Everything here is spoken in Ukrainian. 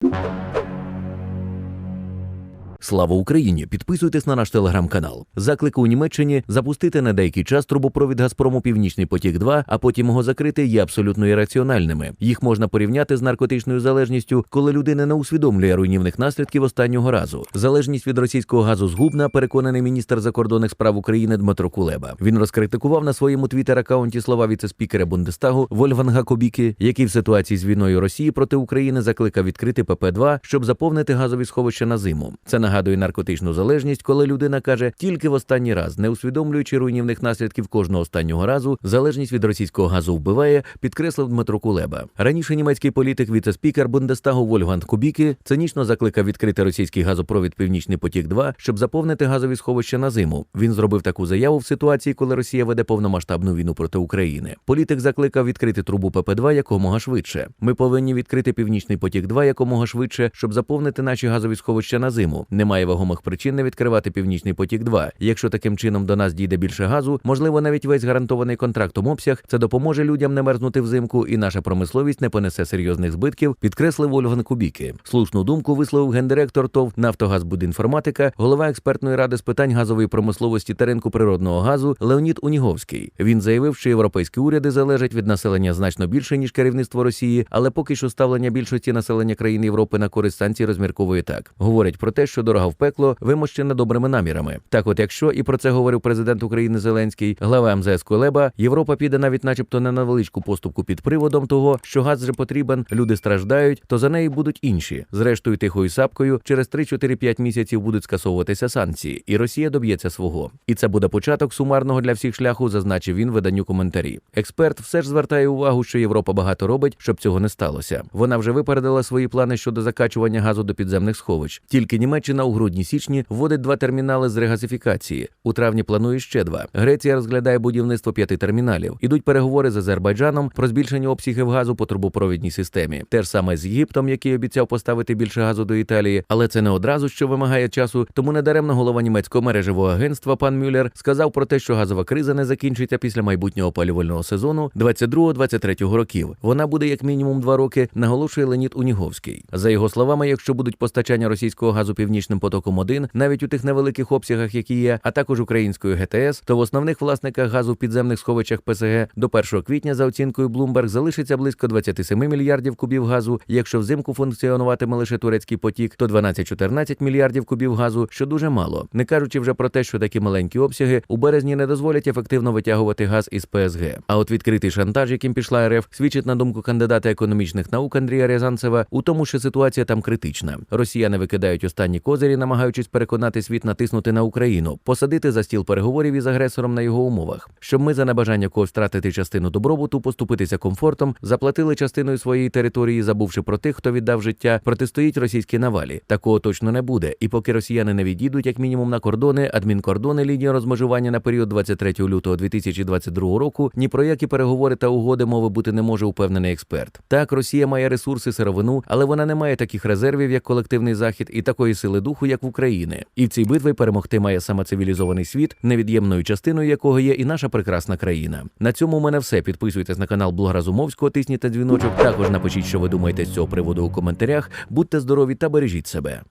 you. Слава Україні! Підписуйтесь на наш телеграм-канал. Заклик у Німеччині запустити на деякий час трубопровід Газпрому Північний потік 2 а потім його закрити є абсолютно ірраціональними. Їх можна порівняти з наркотичною залежністю, коли людина не усвідомлює руйнівних наслідків останнього разу. Залежність від російського газу згубна, переконаний міністр закордонних справ України Дмитро Кулеба. Він розкритикував на своєму твіттер-аккаунті слова віце-спікера Бундестагу Вольфганга Кобіки, який в ситуації з війною Росії проти України закликав відкрити ПП-2, щоб заповнити газові сховища на зиму. Це нагадує наркотичну залежність, коли людина каже тільки в останній раз, не усвідомлюючи руйнівних наслідків кожного останнього разу, залежність від російського газу вбиває, підкреслив Дмитро Кулеба. Раніше німецький політик, віце-спікер Бундестагу Вольфганг Кубіки цинічно закликав відкрити російський газопровід Північний потік 2 щоб заповнити газові сховища на зиму. Він зробив таку заяву в ситуації, коли Росія веде повномасштабну війну проти України. Політик закликав відкрити трубу ПП-2 якомога швидше. Ми повинні відкрити Північний потік 2 якомога швидше, щоб заповнити наші газові сховища на зиму. Немає вагомих причин не відкривати Північний потік 2 Якщо таким чином до нас дійде більше газу, можливо, навіть весь гарантований контрактом обсяг, це допоможе людям не мерзнути взимку, і наша промисловість не понесе серйозних збитків, підкреслив Ольган Кубіки. Слушну думку висловив гендиректор ТОВ «Нафтогазбудінформатика», голова експертної ради з питань газової промисловості та ринку природного газу Леонід Уніговський. Він заявив, що європейські уряди залежать від населення значно більше ніж керівництво Росії, але поки що ставлення більшості населення країн Європи на користь санкцій розмірковує так. Говорять про те, що дорога в пекло вимощена добрими намірами. Так, от якщо і про це говорив президент України Зеленський, глава МЗС Кулеба, Європа піде навіть, начебто, на невеличку поступку під приводом того, що газ вже потрібен, люди страждають, то за неї будуть інші. Зрештою, тихою сапкою через 3-4-5 місяців будуть скасовуватися санкції, і Росія доб'ється свого. І це буде початок сумарного для всіх шляху, зазначив він виданню коментарі. Експерт все ж звертає увагу, що Європа багато робить, щоб цього не сталося. Вона вже випередила свої плани щодо закачування газу до підземних сховищ. Тільки Німеччина у грудні-січні вводить два термінали з регазифікації. У травні планує ще два. Греція розглядає будівництво п'яти терміналів. Ідуть переговори з Азербайджаном про збільшення обсягів газу по трубопровідній системі. Те ж саме з Єгиптом, який обіцяв поставити більше газу до Італії, але це не одразу, що вимагає часу. Тому недаремно голова німецького мережевого агентства пан Мюллер сказав про те, що газова криза не закінчиться після майбутнього опалювального сезону 22-23 років. Вона буде як мінімум два роки, наголошує Леонід Уніговський. За його словами, якщо будуть постачання російського газу північним потоком 1 навіть у тих невеликих обсягах, які є, а також українською ГТС, то в основних власниках газу в підземних сховищах ПСГ до 1 квітня за оцінкою Bloomberg залишиться близько 27 мільярдів кубів газу. Якщо взимку функціонуватиме лише турецький потік, то 12-14 мільярдів кубів газу, що дуже мало, не кажучи вже про те, що такі маленькі обсяги у березні не дозволять ефективно витягувати газ із ПСГ. А от відкритий шантаж, яким пішла РФ, свідчить на думку кандидата економічних наук Андрія Рязанцева у тому, що ситуація там критична. Росіяни викидають останні козирі, намагаючись переконати світ натиснути на Україну, посадити за стіл переговорів із агресором на його умовах, щоб ми за небажання когось втратити частину добробуту, поступитися комфортом, заплатили частиною своєї території, забувши про тих, хто віддав життя, протистоїть російській навалі. Такого точно не буде. І поки росіяни не відійдуть, як мінімум на кордони, адмінкордони лінії розмежування на період 23 лютого 2022 року, ні про які переговори та угоди мови бути не може упевнений експерт. Так, Росія має ресурси, сировину, але вона не має таких резервів, як колективний захід, і такої сили духу, як в Україні. І в цій битві перемогти має саме цивілізований світ, невід'ємною частиною якого є і наша прекрасна країна. На цьому у мене все. Підписуйтесь на канал Блогера Зумовського, тисніть дзвіночок. Також напишіть, що ви думаєте з цього приводу у коментарях. Будьте здорові та бережіть себе.